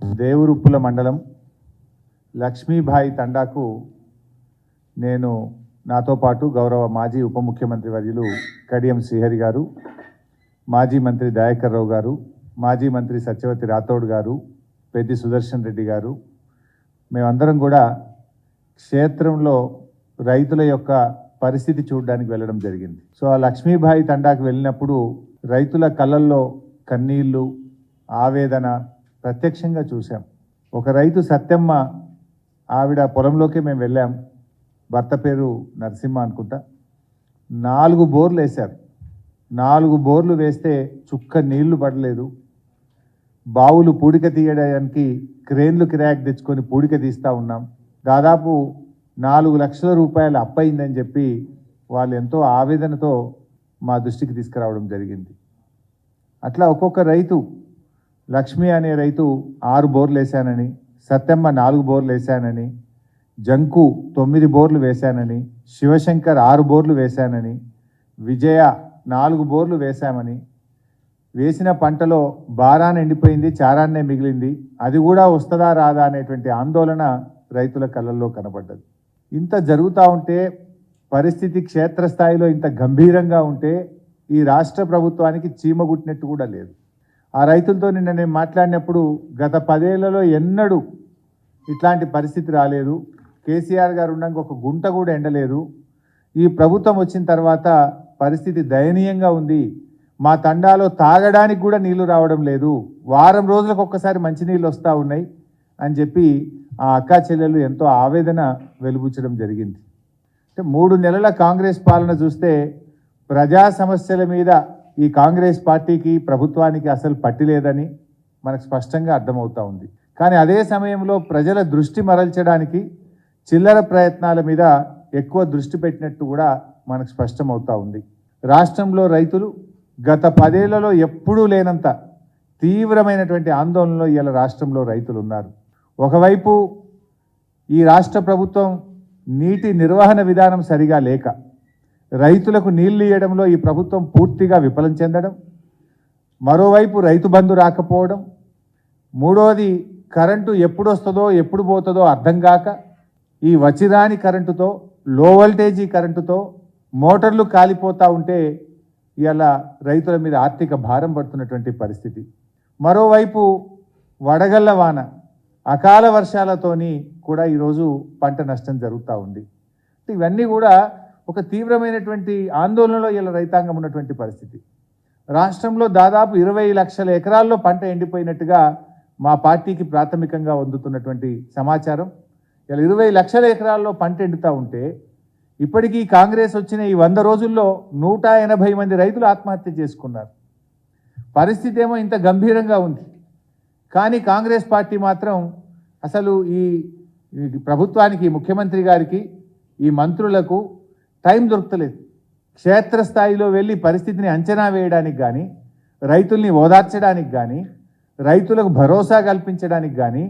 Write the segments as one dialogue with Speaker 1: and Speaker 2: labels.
Speaker 1: దేవురుప్పుల మండలం లక్ష్మీభాయి తండాకు నేను నాతో పాటు గౌరవ మాజీ ఉప ముఖ్యమంత్రి వర్యులు కడియం శ్రీహరి గారు మాజీ మంత్రి దయాకర్ రావు గారు మాజీ మంత్రి సత్యవతి రాథోడ్ గారు పెద్ది సుదర్శన్ రెడ్డి గారు. మేమందరం కూడా క్షేత్రంలో రైతుల యొక్క పరిస్థితి చూడడానికి వెళ్ళడం జరిగింది. సో ఆ లక్ష్మీభాయి తండాకు వెళ్ళినప్పుడు రైతుల కళ్ళల్లో కన్నీళ్ళు ఆవేదన ప్రత్యక్షంగా చూసాం ఒక రైతు సత్యమ్మ ఆవిడ పొలంలోకి మేము వెళ్ళాం. భర్త పేరు నరసింహ అనుకుంటా. నాలుగు బోర్లు వేశారు. నాలుగు బోర్లు వేస్తే చుక్క నీళ్ళు పడలేదు. బావులు పూడిక తీయడానికి క్రేన్లు కిరాక్ తెచ్చుకొని పూడిక తీస్తూ ఉన్నాం. దాదాపు నాలుగు లక్షల రూపాయలు అప్పయిందని చెప్పి వాళ్ళు ఎంతో ఆవేదనతో మా దృష్టికి తీసుకురావడం జరిగింది. అట్లా ఒక్కొక్క రైతు లక్ష్మి అనే రైతు ఆరు బోర్లు వేశానని సత్యమ్మ నాలుగు బోర్లు వేశానని జంకు తొమ్మిది బోర్లు వేశానని శివశంకర్ ఆరు బోర్లు వేశానని విజయ నాలుగు బోర్లు వేశామని. వేసిన పంటలో బారాన్ని ఎండిపోయింది చారాన్నే మిగిలింది అది కూడా వస్తుందా రాదా అనేటువంటి ఆందోళన రైతుల కళ్ళల్లో కనబడ్డది. ఇంత జరుగుతూ ఉంటే పరిస్థితి క్షేత్రస్థాయిలో ఇంత గంభీరంగా ఉంటే ఈ రాష్ట్ర ప్రభుత్వానికి చీమగుట్టినట్టు కూడా లేదు. ఆ రైతులతో నిన్న నేను మాట్లాడినప్పుడు గత పదేళ్ళలో ఎన్నడూ ఇట్లాంటి పరిస్థితి రాలేదు. కేసీఆర్ గారు ఉండడానికి ఒక గుంట కూడా ఎండలేదు. ఈ ప్రభుత్వం వచ్చిన తర్వాత పరిస్థితి దయనీయంగా ఉంది. మా తండాలో తాగడానికి కూడా నీళ్ళు రావడం లేదు. వారం రోజులకు ఒక్కసారి మంచినీళ్ళు వస్తూ ఉన్నాయి అని చెప్పి ఆ అక్కా చెల్లెలు ఎంతో ఆవేదన వెలుబుచ్చడం జరిగింది. అంటే మూడు నెలల కాంగ్రెస్ పాలన చూస్తే ప్రజా సమస్యల మీద ఈ కాంగ్రెస్ పార్టీకి ప్రభుత్వానికి అసలు పట్టి లేదని మనకు స్పష్టంగా అర్థమవుతా ఉంది. కానీ అదే సమయంలో ప్రజల దృష్టి మరల్చడానికి చిల్లర ప్రయత్నాల మీద ఎక్కువ దృష్టి పెట్టినట్టు కూడా మనకు స్పష్టమవుతా ఉంది. రాష్ట్రంలో రైతులు గత పదేళ్ళలో ఎప్పుడూ లేనంత తీవ్రమైనటువంటి ఆందోళనలో ఇవాళ రాష్ట్రంలో రైతులు ఉన్నారు. ఒకవైపు ఈ రాష్ట్ర ప్రభుత్వం నీటి నిర్వహణ విధానం సరిగా లేక రైతులకు నీళ్ళు ఇవ్వడంలో ఈ ప్రభుత్వం పూర్తిగా విఫలం చెందడం మరోవైపు రైతు బంధు రాకపోవడం మూడవది కరెంటు ఎప్పుడు వస్తుందో ఎప్పుడు పోతుందో అర్థం కాక ఈ వచిరాని కరెంటుతో లో వోల్టేజీ కరెంటుతో మోటార్లు కాలిపోతూ ఉంటే ఇలా రైతుల మీద ఆర్థిక భారం పడుతున్నటువంటి పరిస్థితి. మరోవైపు వడగళ్ళ వాన అకాల వర్షాలతోని కూడా ఈరోజు పంట నష్టం జరుగుతూ ఉంది. ఇవన్నీ కూడా ఒక తీవ్రమైనటువంటి ఆందోళనలో ఇలా రైతాంగం ఉన్నటువంటి పరిస్థితి. రాష్ట్రంలో దాదాపు ఇరవై లక్షల ఎకరాల్లో పంట ఎండిపోయినట్టుగా మా పార్టీకి ప్రాథమికంగా అందుతున్నటువంటి సమాచారం. ఇలా ఇరవై లక్షల ఎకరాల్లో పంట ఎండుతూ ఉంటే ఇప్పటికీ కాంగ్రెస్ వచ్చిన ఈ వంద రోజుల్లో నూట ఎనభై మంది రైతులు ఆత్మహత్య చేసుకున్నారు. పరిస్థితి ఏమో ఇంత గంభీరంగా ఉంది. కానీ కాంగ్రెస్ పార్టీ మాత్రం అసలు ఈ ఈ ప్రభుత్వానికి ముఖ్యమంత్రి గారికి ఈ మంత్రులకు టైం దొరకలేదు క్షేత్రస్థాయిలో వెళ్ళి పరిస్థితిని అంచనా వేయడానికి కానీ రైతుల్ని ఓదార్చడానికి కానీ రైతులకు భరోసా కల్పించడానికి కానీ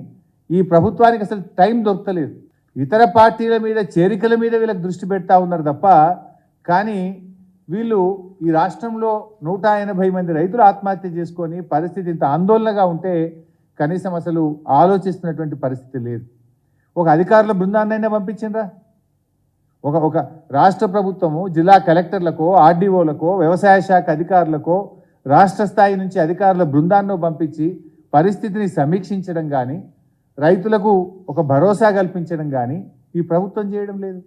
Speaker 1: ఈ ప్రభుత్వానికి అసలు టైం దొరకలేదు ఇతర పార్టీల మీద చేరికల మీద వీళ్ళకి దృష్టి పెడతా ఉన్నారు తప్ప కానీ వీళ్ళు ఈ రాష్ట్రంలో నూట ఎనభై మంది రైతులు ఆత్మహత్య చేసుకొని పరిస్థితి ఇంత ఆందోళనగా ఉంటే కనీసం అసలు ఆలోచిస్తున్నటువంటి పరిస్థితి లేదు. ఒక అధికారుల బృందాన్నైనా పంపించిండ్రా? ఒక ఒక రాష్ట్ర ప్రభుత్వము జిల్లా కలెక్టర్లకో ఆర్డీఓలకో వ్యవసాయ శాఖ అధికారులకో రాష్ట్ర స్థాయి నుంచి అధికారుల బృందాన్ని పంపించి పరిస్థితిని సమీక్షించడం కానీ రైతులకు ఒక భరోసా కల్పించడం కానీ ఈ ప్రభుత్వం చేయడం లేదు.